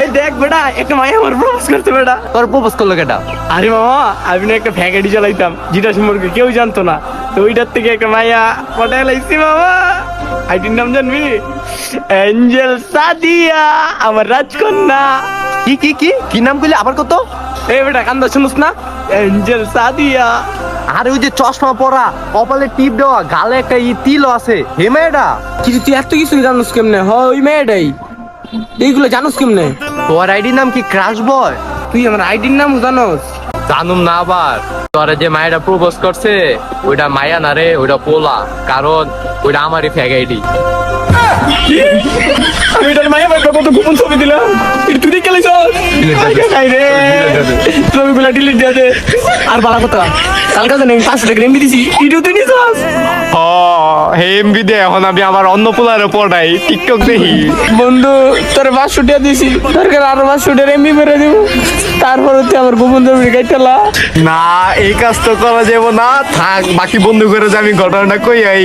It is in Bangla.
এই দেখ বেটা একটা মাইয়া আমার প্রপোজ করতে বেটা। তোর প্রপোজ করল কেটা? আরে মামা আমি না একটা ফ্যাকাটি চালাইতাম যেটা সম্পর্কে কেউ জানতো না। তো ওইটার থেকে একটা মাইয়া পটায় লাইছি মামা আইটির নাম জানবি? অ্যাঞ্জেল সাদিয়া আমার রাজকন্যা। কি কি কি? কি নাম কইলি? আবার কত? এই বেটা কান্দা শুনুস না? অ্যাঞ্জেল সাদিয়া। আরে ওই যে চশমা পরা কপালে টিপ দেওয়া গালে একটা ই তিলও আছে। হে মেয়েটা। কিন্তু তুই এত কিছু জানোস কেমনে? হ ওই মেয়েটাই। এইগুলো জানোস কেমনে? তোর আইডির নাম কি ক্রাশ বয় তুই আমার আইডির নাম জানোস। জানুম না আবার। তোরা যে মায়েরা প্রপোজ করছে ওইটা মায়া না রে ওইটা পোলা। কারণ ওইটা আমারই ফ্যাগ আইডি। আমি এটার মায়া কত গোপন ছবি দিলাম? তুই দেখে লাইছ নাই রে ছবিগুলো ডিলিট দিয়ে দে। আর কথা। কালকে জানি আমি পাঁচশো টাকা এমবি দিছি। ভিডিও তুই নিছস ও হে এমবি দে এখন আমি আমার অন্য পোলার উপর নাই টিকটক দেখি। বন্ধু তোর পাঁচশো টাকা দিছি। দরকার আরও পাঁচশো টাকা এমবি করে দিব। তারপরে তুই আমার গোপন গাইতেলা না এই কাজ তো করা যাব না। থাক বাকি বন্ধু করে যে আমি ঘটনাটা কই আই।